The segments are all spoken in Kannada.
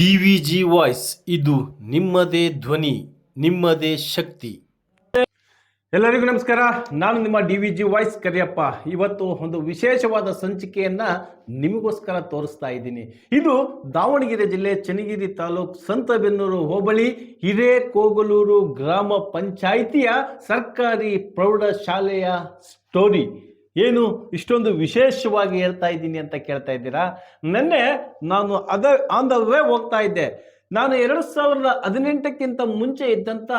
ಡಿ ವಿ ಜಿ ವಾಯ್ಸ್, ಇದು ನಿಮ್ಮದೇ ಧ್ವನಿ, ನಿಮ್ಮದೇ ಶಕ್ತಿ. ಎಲ್ಲರಿಗೂ ನಮಸ್ಕಾರ. ನಾನು ನಿಮ್ಮ D V G voice Kariyappa. ಇವತ್ತು ಒಂದು ವಿಶೇಷವಾದ ಸಂಚಿಕೆಯನ್ನ ನಿಮಗೋಸ್ಕರ ತೋರಿಸ್ತಾ ಇದ್ದೀನಿ. ಇದು ದಾವಣಗೆರೆ ಜಿಲ್ಲೆ ಚನ್ನಗಿರಿ ತಾಲೂಕು ಸಂತಬೆನ್ನೂರು ಹೋಬಳಿ, ಹಿರೇಕೋಗಲೂರು ಗ್ರಾಮ ಪಂಚಾಯಿತಿಯ ಸರ್ಕಾರಿ ಪ್ರೌಢಶಾಲೆಯ ಸ್ಟೋರಿ ಏನು ಇಷ್ಟೊಂದು ವಿಶೇಷವಾಗಿ ಹೇಳ್ತಾ ಇದ್ದೀನಿ ಅಂತ ಕೇಳ್ತಾ ಇದ್ದೀರಾ? ನಿನ್ನೆ ನಾನು ಅದ ಆನ್ ದ ವೇ ಹೋಗ್ತಾ ಇದ್ದೆ. ನಾನು ಎರಡು ಸಾವಿರದ ಹದಿನೆಂಟಕ್ಕಿಂತ ಮುಂಚೆ ಇದ್ದಂಥ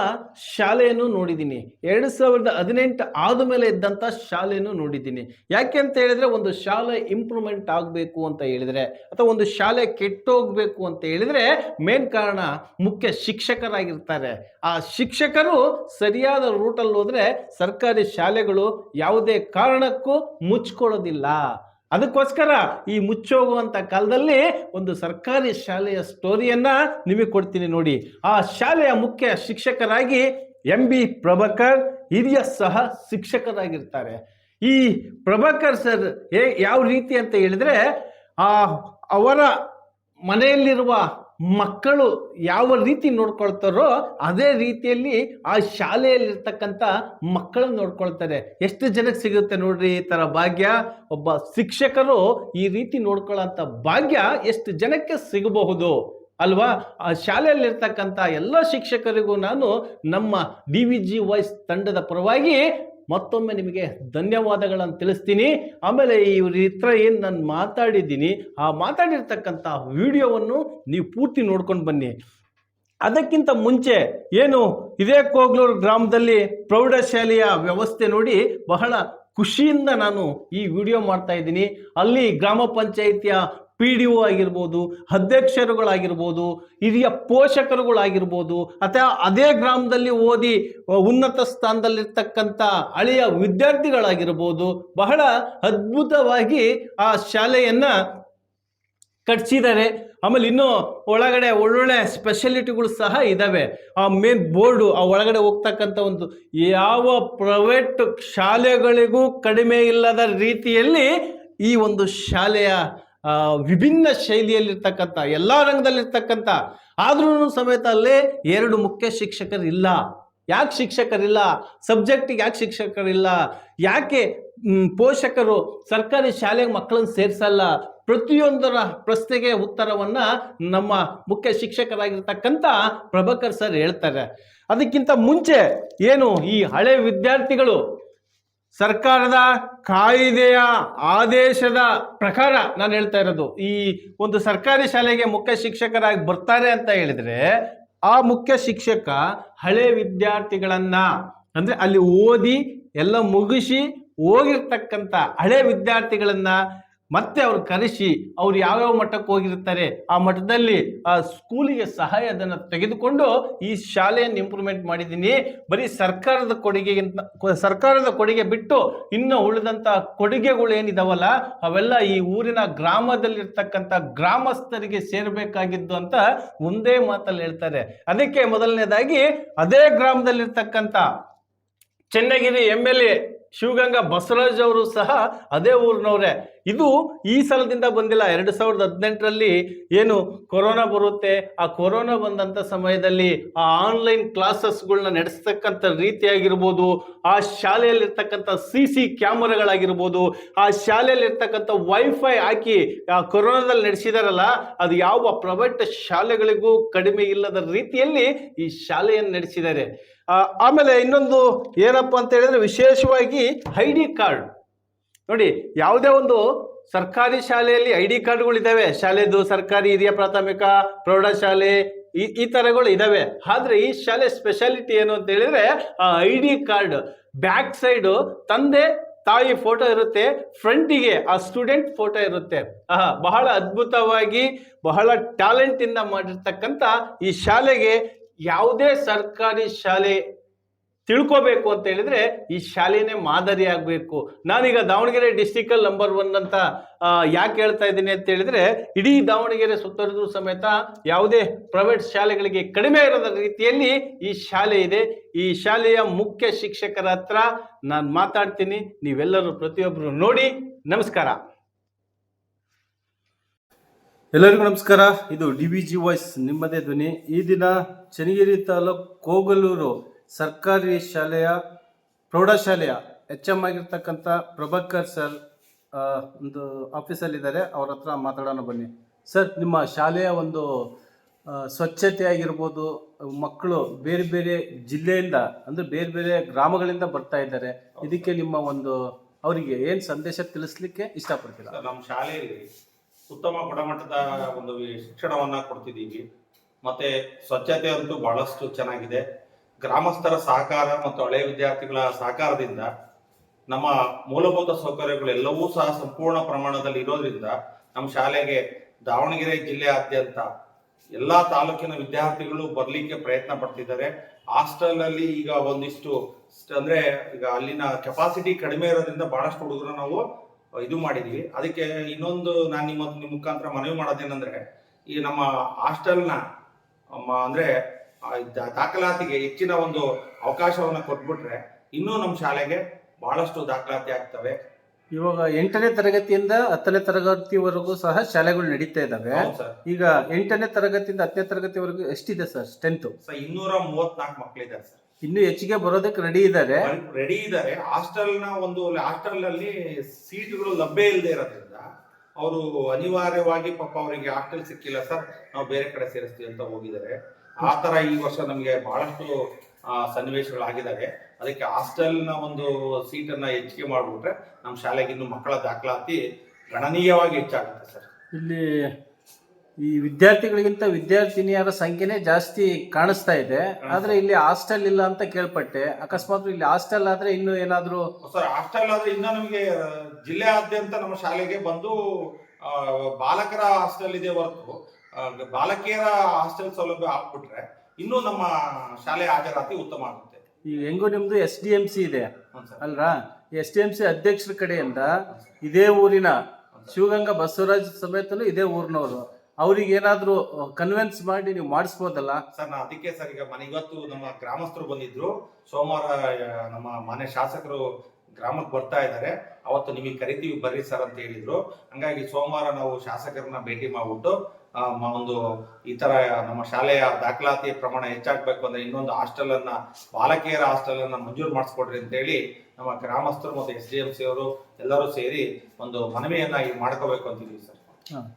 ಶಾಲೆಯನ್ನು ನೋಡಿದ್ದೀನಿ. ಎರಡು ಸಾವಿರದ ಹದಿನೆಂಟು ಆದಮೇಲೆ ಇದ್ದಂಥ ಶಾಲೆಯನ್ನು ನೋಡಿದ್ದೀನಿ. ಯಾಕೆ ಅಂತ ಹೇಳಿದ್ರೆ ಒಂದು ಶಾಲೆ ಇಂಪ್ರೂವ್ಮೆಂಟ್ ಆಗಬೇಕು ಅಂತ ಹೇಳಿದ್ರೆ, ಅಥವಾ ಒಂದು ಶಾಲೆ ಕೆಟ್ಟೋಗಬೇಕು ಅಂತ ಹೇಳಿದ್ರೆ ಮೇನ್ ಕಾರಣ ಮುಖ್ಯ ಶಿಕ್ಷಕರಾಗಿರ್ತಾರೆ. ಆ ಶಿಕ್ಷಕರು ಸರಿಯಾದ ರೂಟಲ್ಲಿ ಹೋದರೆ ಸರ್ಕಾರಿ ಶಾಲೆಗಳು ಯಾವುದೇ ಕಾರಣಕ್ಕೂ ಮುಚ್ಕೊಳ್ಳೋದಿಲ್ಲ. ಅದಕ್ಕೋಸ್ಕರ ಈ ಮುಚ್ಚೋಗುವಂಥ ಕಾಲದಲ್ಲಿ ಒಂದು ಸರ್ಕಾರಿ ಶಾಲೆಯ ಸ್ಟೋರಿಯನ್ನು ನಿಮಗೆ ಕೊಡ್ತೀನಿ ನೋಡಿ. ಆ ಶಾಲೆಯ ಮುಖ್ಯ ಶಿಕ್ಷಕರಾಗಿ ಎಂ ಬಿ ಪ್ರಭಾಕರ್, ಹಿರಿಯ ಸಹ ಶಿಕ್ಷಕರಾಗಿರ್ತಾರೆ. ಈ ಪ್ರಭಾಕರ್ ಸರ್ ಯಾವ ರೀತಿ ಅಂತ ಹೇಳಿದ್ರೆ, ಆ ಅವರ ಮನೆಯಲ್ಲಿರುವ ಮಕ್ಕಳು ಯಾವ ರೀತಿ ನೋಡ್ಕೊಳ್ತಾರೋ ಅದೇ ರೀತಿಯಲ್ಲಿ ಆ ಶಾಲೆಯಲ್ಲಿರ್ತಕ್ಕಂಥ ಮಕ್ಕಳನ್ನ ನೋಡ್ಕೊಳ್ತಾರೆ. ಎಷ್ಟು ಜನಕ್ಕೆ ಸಿಗುತ್ತೆ ನೋಡ್ರಿ ಈ ಥರ ಭಾಗ್ಯ? ಒಬ್ಬ ಶಿಕ್ಷಕರು ಈ ರೀತಿ ನೋಡ್ಕೊಳ್ಳೋಂಥ ಭಾಗ್ಯ ಎಷ್ಟು ಜನಕ್ಕೆ ಸಿಗಬಹುದು? ಅಲ್ವಾ? ಆ ಶಾಲೆಯಲ್ಲಿರ್ತಕ್ಕಂಥ ಎಲ್ಲ ಶಿಕ್ಷಕರಿಗೂ ನಾನು ನಮ್ಮ ಡಿ ವಿ ಜಿ ವಾಯ್ಸ್ ತಂಡದ ಪರವಾಗಿ ಮತ್ತೊಮ್ಮೆ ನಿಮಗೆ ಧನ್ಯವಾದಗಳನ್ನು ತಿಳಿಸ್ತೀನಿ. ಆಮೇಲೆ ಈ ಹತ್ರ ಏನು ನಾನು ಮಾತಾಡಿದ್ದೀನಿ, ಆ ಮಾತಾಡಿರ್ತಕ್ಕಂಥ ವಿಡಿಯೋವನ್ನು ನೀವು ಪೂರ್ತಿ ನೋಡ್ಕೊಂಡು ಬನ್ನಿ. ಅದಕ್ಕಿಂತ ಮುಂಚೆ ಏನು ಇದೇ ಕೋಗ್ಲೂರು ಗ್ರಾಮದಲ್ಲಿ ಪ್ರೌಢಶಾಲೆಯ ವ್ಯವಸ್ಥೆ ನೋಡಿ ಬಹಳ ಖುಷಿಯಿಂದ ನಾನು ಈ ವಿಡಿಯೋ ಮಾಡ್ತಾ ಇದ್ದೀನಿ. ಅಲ್ಲಿ ಗ್ರಾಮ ಪಂಚಾಯಿತಿಯ ಪಿ ಡಿ ಒ ಆಗಿರ್ಬೋದು, ಅಧ್ಯಕ್ಷರುಗಳಾಗಿರ್ಬೋದು, ಹಿರಿಯ ಪೋಷಕರುಗಳಾಗಿರ್ಬೋದು ಅಥವಾ ಅದೇ ಗ್ರಾಮದಲ್ಲಿ ಓದಿ ಉನ್ನತ ಸ್ಥಾನದಲ್ಲಿರ್ತಕ್ಕಂಥ ಹಳೆಯ ವಿದ್ಯಾರ್ಥಿಗಳಾಗಿರ್ಬೋದು, ಬಹಳ ಅದ್ಭುತವಾಗಿ ಆ ಶಾಲೆಯನ್ನು ಕಟ್ಸಿದ್ದಾರೆ. ಆಮೇಲೆ ಇನ್ನೂ ಒಳಗಡೆ ಒಳ್ಳೊಳ್ಳೆ ಸ್ಪೆಷಾಲಿಟಿಗಳು ಸಹ ಇದ್ದಾವೆ ಆ ಮೇನ್ ಬೋರ್ಡು ಆ ಒಳಗಡೆ ಹೋಗ್ತಕ್ಕಂಥ ಒಂದು ಯಾವ ಪ್ರೈವೇಟ್ ಶಾಲೆಗಳಿಗೂ ಕಡಿಮೆ ಇಲ್ಲದ ರೀತಿಯಲ್ಲಿ ಈ ಒಂದು ಶಾಲೆಯ ವಿಭಿನ್ನ ಶೈಲಿಯಲ್ಲಿರ್ತಕ್ಕಂಥ, ಎಲ್ಲ ರಂಗದಲ್ಲಿರ್ತಕ್ಕಂಥ ಆದ್ರೂ ಸಮೇತ ಅಲ್ಲೇ ಎರಡು ಮುಖ್ಯ ಶಿಕ್ಷಕರು ಇಲ್ಲ ಯಾಕೆ ಶಿಕ್ಷಕರಿಲ್ಲ? ಸಬ್ಜೆಕ್ಟಿಗೆ ಯಾಕೆ ಶಿಕ್ಷಕರಿಲ್ಲ? ಯಾಕೆ ಪೋಷಕರು ಸರ್ಕಾರಿ ಶಾಲೆಗೆ ಮಕ್ಕಳನ್ನು ಸೇರಿಸಲ್ಲ? ಪ್ರತಿಯೊಂದರ ಪ್ರಶ್ನೆಗೆ ಉತ್ತರವನ್ನು ನಮ್ಮ ಮುಖ್ಯ ಶಿಕ್ಷಕರಾಗಿರ್ತಕ್ಕಂಥ ಪ್ರಭಾಕರ್ ಸರ್ ಹೇಳ್ತಾರೆ. ಅದಕ್ಕಿಂತ ಮುಂಚೆ ಏನು ಈ ಹಳೆ ವಿದ್ಯಾರ್ಥಿಗಳು ಸರ್ಕಾರದ ಕಾಯಿದೆಯ ಆದೇಶದ ಪ್ರಕಾರ ನಾನು ಹೇಳ್ತಾ ಇರೋದು. ಈ ಒಂದು ಸರ್ಕಾರಿ ಶಾಲೆಗೆ ಮುಖ್ಯ ಶಿಕ್ಷಕರಾಗಿ ಬರ್ತಾರೆ ಅಂತ ಹೇಳಿದ್ರೆ ಆ ಮುಖ್ಯ ಶಿಕ್ಷಕ ಹಳೆ ವಿದ್ಯಾರ್ಥಿಗಳನ್ನ ಅಂದ್ರೆ ಅಲ್ಲಿ ಓದಿ ಎಲ್ಲ ಮುಗಿಸಿ ಹೋಗಿರ್ತಕ್ಕಂಥ ಹಳೆ ವಿದ್ಯಾರ್ಥಿಗಳನ್ನ ಮತ್ತೆ ಅವ್ರು ಕರೆಸಿ ಅವ್ರು ಯಾವ್ಯಾವ ಮಟ್ಟಕ್ಕೆ ಹೋಗಿರ್ತಾರೆ, ಆ ಮಠದಲ್ಲಿ, ಆ ಸ್ಕೂಲಿಗೆ ಸಹಾಯ ಅದನ್ನು ತೆಗೆದುಕೊಂಡು ಈ ಶಾಲೆಯನ್ನು ಇಂಪ್ರೂವ್ಮೆಂಟ್ ಮಾಡಿದ್ದೀನಿ. ಬರೀ ಸರ್ಕಾರದ ಕೊಡುಗೆಗಿಂತ, ಸರ್ಕಾರದ ಕೊಡುಗೆ ಬಿಟ್ಟು ಇನ್ನು ಉಳಿದಂಥ ಕೊಡುಗೆಗಳು ಏನಿದಾವಲ್ಲ ಅವೆಲ್ಲ ಈ ಊರಿನ ಗ್ರಾಮದಲ್ಲಿರ್ತಕ್ಕಂಥ ಗ್ರಾಮಸ್ಥರಿಗೆ ಸೇರಬೇಕಾಗಿದ್ದು ಅಂತ ಒಂದೇ ಮಾತಲ್ಲಿ ಹೇಳ್ತಾರೆ. ಅದಕ್ಕೆ ಮೊದಲನೇದಾಗಿ ಅದೇ ಗ್ರಾಮದಲ್ಲಿರ್ತಕ್ಕಂಥ Channagiri M L A Shivaganga Basavaraj ಅವರು ಸಹ ಅದೇ ಊರಿನವರೇ. ಇದು ಈ ಸಲದಿಂದ ಬಂದಿಲ್ಲ. ಎರಡು ಸಾವಿರದ ಹದಿನೆಂಟರಲ್ಲಿ ಏನು ಕೊರೋನಾ ಬರುತ್ತೆ? ಆ ಕೊರೋನಾ ಬಂದಂಥ ಸಮಯದಲ್ಲಿ ಆ ಆನ್ಲೈನ್ ಕ್ಲಾಸಸ್ಗಳನ್ನ ನಡೆಸ್ತಕ್ಕಂಥ ರೀತಿಯಾಗಿರ್ಬೋದು, ಆ ಶಾಲೆಯಲ್ಲಿರ್ತಕ್ಕಂಥ ಸಿ ಸಿ ಕ್ಯಾಮರಾಗಳಾಗಿರ್ಬೋದು, ಆ ಶಾಲೆಯಲ್ಲಿರ್ತಕ್ಕಂಥ ವೈಫೈ ಹಾಕಿ, ಆ ಕೊರೋನಾದಲ್ಲಿ ನಡೆಸಿದಾರಲ್ಲ, ಅದು ಯಾವ ಪ್ರೈವೇಟ್ ಶಾಲೆಗಳಿಗೂ ಕಡಿಮೆ ಇಲ್ಲದ ರೀತಿಯಲ್ಲಿ ಈ ಶಾಲೆಯನ್ನು ನಡೆಸಿದ್ದಾರೆ. ಆಮೇಲೆ ಇನ್ನೊಂದು ಏನಪ್ಪ ಅಂತ ಹೇಳಿದ್ರೆ ವಿಶೇಷವಾಗಿ ಐ ಡಿ ಕಾರ್ಡ್ ನೋಡಿ, ಯಾವುದೇ ಒಂದು ಸರ್ಕಾರಿ ಶಾಲೆಯಲ್ಲಿ ಐ ಡಿ ಇದಾವೆ ಶಾಲೆದು ಸರ್ಕಾರಿ ಹಿರಿಯ ಪ್ರಾಥಮಿಕ, ಪ್ರೌಢಶಾಲೆ, ಈ ಈ ಥರಗಳು ಇದ್ದಾವೆ ಆದರೆ ಈ ಶಾಲೆ ಸ್ಪೆಷಾಲಿಟಿ ಏನು ಅಂತ ಹೇಳಿದ್ರೆ, ಆ I D card, back side ತಂದೆ, ತಾಯಿ ಫೋಟೋ ಇರುತ್ತೆ, ಫ್ರಂಟಿಗೆ ಆ ಸ್ಟೂಡೆಂಟ್ ಫೋಟೋ ಇರುತ್ತೆ. ಆಹಾ, ಬಹಳ ಅದ್ಭುತವಾಗಿ, ಬಹಳ ಟ್ಯಾಲೆಂಟ್ ಇಂದ ಮಾಡಿರ್ತಕ್ಕಂಥ ಈ ಶಾಲೆಗೆ ಯಾವುದೇ ಸರ್ಕಾರಿ ಶಾಲೆ ತಿಳ್ಕೋಬೇಕು ಅಂತ ಹೇಳಿದ್ರೆ ಈ ಶಾಲೆನೇ ಮಾದರಿ ಆಗಬೇಕು. ನಾನೀಗ ದಾವಣಗೆರೆ ಡಿಸ್ಟಿಕಲ್ ನಂಬರ್ ಒನ್ ಅಂತ ಯಾಕೆ ಹೇಳ್ತಾ ಇದ್ದೀನಿ ಅಂತ ಹೇಳಿದ್ರೆ ಇಡೀ ದಾವಣಗೆರೆ ಸುತ್ತರಿದ್ರು ಸಮೇತ ಯಾವುದೇ ಪ್ರೈವೇಟ್ ಶಾಲೆಗಳಿಗೆ ಕಡಿಮೆ ಇರದ ರೀತಿಯಲ್ಲಿ ಈ ಶಾಲೆ ಇದೆ. ಈ ಶಾಲೆಯ ಮುಖ್ಯ ಶಿಕ್ಷಕರ ಹತ್ರ ನಾನು ಮಾತಾಡ್ತೀನಿ. ನೀವೆಲ್ಲರೂ ಪ್ರತಿಯೊಬ್ಬರು ನೋಡಿ. ನಮಸ್ಕಾರ. ಎಲ್ಲರಿಗೂ ನಮಸ್ಕಾರ. ಇದು ಡಿ ವಿ ಜಿ ವಾಯ್ಸ್ ನಿಮ್ಮದೇ ಧ್ವನಿ. ಈ ದಿನ ಚನ್ನಗಿರಿ ತಾಲೂಕು ಕೋಗಲೂರು ಸರ್ಕಾರಿ ಶಾಲೆಯ ಪ್ರೌಢಶಾಲೆಯ ಎಚ್ ಎಂ ಆಗಿರ್ತಕ್ಕಂಥ ಪ್ರಭಾಕರ್ ಸರ್ ಒಂದು ಆಫೀಸಲ್ಲಿದ್ದಾರೆ. ಅವ್ರ ಹತ್ರ ಮಾತಾಡೋಣ ಬನ್ನಿ. ಸರ್, ನಿಮ್ಮ ಶಾಲೆಯ ಒಂದು ಸ್ವಚ್ಛತೆ ಆಗಿರ್ಬೋದು, ಮಕ್ಕಳು ಬೇರೆ ಬೇರೆ ಜಿಲ್ಲೆಯಿಂದ, ಅಂದರೆ ಬೇರೆ ಬೇರೆ ಗ್ರಾಮಗಳಿಂದ ಬರ್ತಾ ಇದ್ದಾರೆ. ಇದಕ್ಕೆ ನಿಮ್ಮ ಒಂದು, ಅವರಿಗೆ ಏನು ಸಂದೇಶ ತಿಳಿಸ್ಲಿಕ್ಕೆ ಇಷ್ಟಪಡ್ತೀರಾ? ನಮ್ಮ ಶಾಲೆಯಲ್ಲಿ ಉತ್ತಮ ಗುಣಮಟ್ಟದ ಒಂದು ಶಿಕ್ಷಣವನ್ನ ಕೊಡ್ತಿದ್ದೀವಿ. ಮತ್ತೆ ಸ್ವಚ್ಛತೆ ಅಂತೂ ಬಹಳಷ್ಟು ಚೆನ್ನಾಗಿದೆ. ಗ್ರಾಮಸ್ಥರ ಸಹಕಾರ ಮತ್ತು ಹಳೆಯ ವಿದ್ಯಾರ್ಥಿಗಳ ಸಹಕಾರದಿಂದ ನಮ್ಮ ಮೂಲಭೂತ ಸೌಕರ್ಯಗಳೆಲ್ಲವೂ ಸಹ ಸಂಪೂರ್ಣ ಪ್ರಮಾಣದಲ್ಲಿ ಇರೋದ್ರಿಂದ ನಮ್ಮ ಶಾಲೆಗೆ ದಾವಣಗೆರೆ ಜಿಲ್ಲೆಯಾದ್ಯಂತ ಎಲ್ಲಾ ತಾಲೂಕಿನ ವಿದ್ಯಾರ್ಥಿಗಳು ಬರಲಿಕ್ಕೆ ಪ್ರಯತ್ನ ಪಡ್ತಿದ್ದಾರೆ. ಹಾಸ್ಟೆಲ್ ಅಲ್ಲಿ ಈಗ ಒಂದಿಷ್ಟು ಅಂದ್ರೆ ಈಗ ಅಲ್ಲಿನ ಕೆಪಾಸಿಟಿ ಕಡಿಮೆ ಇರೋದ್ರಿಂದ ಬಹಳಷ್ಟು ಹುಡುಗರು ನಾವು ಇದು ಮಾಡಿದ್ವಿ. ಅದಕ್ಕೆ ಇನ್ನೊಂದು ನಾನು ನಿಮ್ಮ ನಿಮ್ಮ ಮುಖಾಂತರ ಮನವಿ ಮಾಡೋದೇನಂದ್ರೆ, ಈ ನಮ್ಮ ಹಾಸ್ಟೆಲ್ನ ಅಂದ್ರೆ ದಾಖಲಾತಿಗೆ ಹೆಚ್ಚಿನ ಒಂದು ಅವಕಾಶವನ್ನ ಕೊಟ್ಬಿಟ್ರೆ ಇನ್ನೂ ನಮ್ಮ ಶಾಲೆಗೆ ಬಹಳಷ್ಟು ದಾಖಲಾತಿ ಆಗ್ತವೆ. ಇವಾಗ ಎಂಟನೇ ತರಗತಿಯಿಂದ ಹತ್ತನೇ ತರಗತಿವರೆಗೂ ಸಹ ಶಾಲೆಗಳು ನಡೀತಾ ಇದ್ದಾವೆ ಈಗ ಎಂಟನೇ ತರಗತಿಯಿಂದ ಹತ್ತನೇ ತರಗತಿವರೆಗೂ ಎಷ್ಟಿದೆ ಸರ್ ಸ್ಟ್ರೆಂತ್? ಸರ್ ಇನ್ನೂರ ಮೂವತ್ನಾಲ್ಕು ಮಕ್ಕಳಿದ್ದಾರೆ ಸರ್. ಇನ್ನು ಹೆಚ್ಚಿಗೆ ಬರೋದಕ್ಕೆ ರೆಡಿ ಇದ್ದಾರೆ ರೆಡಿ ಇದ್ದಾರೆ ಹಾಸ್ಟೆಲ್ನ ನ ಒಂದು ಹಾಸ್ಟೆಲ್ ಅಲ್ಲಿ ಸೀಟ್ಗಳು ಲಭ್ಯ ಇಲ್ಲದೆ ಇರೋದ್ರಿಂದ ಅವರು ಅನಿವಾರ್ಯವಾಗಿ ಪಾಪ ಅವರಿಗೆ ಹಾಸ್ಟೆಲ್ ಸಿಕ್ಕಿಲ್ಲ ಸರ್ ನಾವು ಬೇರೆ ಕಡೆ ಸೇರಿಸ್ತೀವಿ ಅಂತ ಹೋಗಿದ್ದಾರೆ. ಆ ತರ ಈ ವರ್ಷ ನಮಗೆ ಬಹಳಷ್ಟು ಸನ್ನಿವೇಶಗಳು ಸನ್ನಿವೇಶಗಳಾಗಿದ್ದಾವೆ. ಅದಕ್ಕೆ ಹಾಸ್ಟೆಲ್ನ ನ ಒಂದು ಸೀಟನ್ನು ಹೆಚ್ಚಿಗೆ ಮಾಡ್ಬಿಟ್ರೆ ನಮ್ಮ ಶಾಲೆಗೆ ಇನ್ನು ಮಕ್ಕಳ ದಾಖಲಾತಿ ಗಣನೀಯವಾಗಿ ಹೆಚ್ಚಾಗುತ್ತೆ ಸರ್. ಇಲ್ಲಿ ಈ ವಿದ್ಯಾರ್ಥಿಗಳಿಗಿಂತ ವಿದ್ಯಾರ್ಥಿನಿಯರ ಸಂಖ್ಯೆನೇ ಜಾಸ್ತಿ ಕಾಣಿಸ್ತಾ ಇದೆ. ಆದ್ರೆ ಇಲ್ಲಿ ಹಾಸ್ಟೆಲ್ ಇಲ್ಲ ಅಂತ ಕೇಳ್ಪಟ್ಟೆ. ಅಕಸ್ಮಾತ್ ಇಲ್ಲಿ ಹಾಸ್ಟೆಲ್ ಆದ್ರೆ ಇನ್ನು ಏನಾದರೂ ಸರ್ ಹಾಸ್ಟೆಲ್ ಆದ್ರೆ ಇನ್ನ ನಮಗೆ ಜಿಲ್ಲೆಯಾದ್ಯಂತ ನಮ್ಮ ಶಾಲೆಗೆ ಬಂದು ಬಾಲಕರ ಹಾಸ್ಟೆಲ್ ಇದೆ ಹೊರತು ಬಾಲಕಿಯರ ಹಾಸ್ಟೆಲ್ ಸೌಲಭ್ಯ ಹಾಕ್ಬಿಟ್ರೆ ಇನ್ನೂ ನಮ್ಮ ಶಾಲೆ ಹಾಜರಾತಿ ಉತ್ತಮ ಆಗುತ್ತೆ. ಈಗ ಹೆಂಗೋ ನಿಮ್ದು ಎಸ್ ಡಿ ಎಂ ಸಿ ಇದೆ. ಅಲ್ರಾ? ಎಸ್ ಡಿ ಎಂ ಸಿ ಅಧ್ಯಕ್ಷರ ಕಡೆಯಿಂದ ಇದೇ ಊರಿನ ಶಿವಗಂಗಾ ಬಸವರಾಜ್ ಸಮೇತನು ಇದೇ ಊರಿನವರು. ಅವ್ರಿಗೆ ಏನಾದ್ರೂ ಕನ್ವಿನ್ಸ್ ಮಾಡಿ ನೀವು ಮಾಡಿಸ್ಬೋದಲ್ಲ? ಸರ್ ನಾ ಅದಕ್ಕೆ ಸರ್ ಈಗ ಮನೆ ಇವತ್ತು ನಮ್ಮ ಗ್ರಾಮಸ್ಥರು ಬಂದಿದ್ರು. ಸೋಮವಾರ ನಮ್ಮ ಮನೆ ಶಾಸಕರು ಗ್ರಾಮಕ್ಕೆ ಬರ್ತಾ ಇದ್ದಾರೆ. ಅವತ್ತು ನಿಮಗೆ ಕರಿತೀವಿ ಬರ್ರಿ ಸರ್ ಅಂತ ಹೇಳಿದ್ರು. ಹಂಗಾಗಿ ಸೋಮವಾರ ನಾವು ಶಾಸಕರನ್ನ ಭೇಟಿ ಮಾಡ್ಬಿಟ್ಟು ಒಂದು ಈ ತರ ನಮ್ಮ ಶಾಲೆಯ ದಾಖಲಾತಿ ಪ್ರಮಾಣ ಹೆಚ್ಚಾಗಬೇಕು ಅಂದ್ರೆ ಇನ್ನೊಂದು ಹಾಸ್ಟೆಲ್ ಅನ್ನ, ಬಾಲಕಿಯರ ಹಾಸ್ಟೆಲ್ ಅನ್ನ ಮಂಜೂರು ಮಾಡಿಸ್ಕೊಡ್ರಿ ಅಂತ ಹೇಳಿ ನಮ್ಮ ಗ್ರಾಮಸ್ಥರು ಮತ್ತು ಎಸ್ ಡಿ ಎಂ ಸಿ ಅವರು ಎಲ್ಲರೂ ಸೇರಿ ಒಂದು ಮನವಿಯನ್ನ ಈಗ ಮಾಡ್ಕೋಬೇಕು ಅಂತಿದ್ವಿ ಸರ್.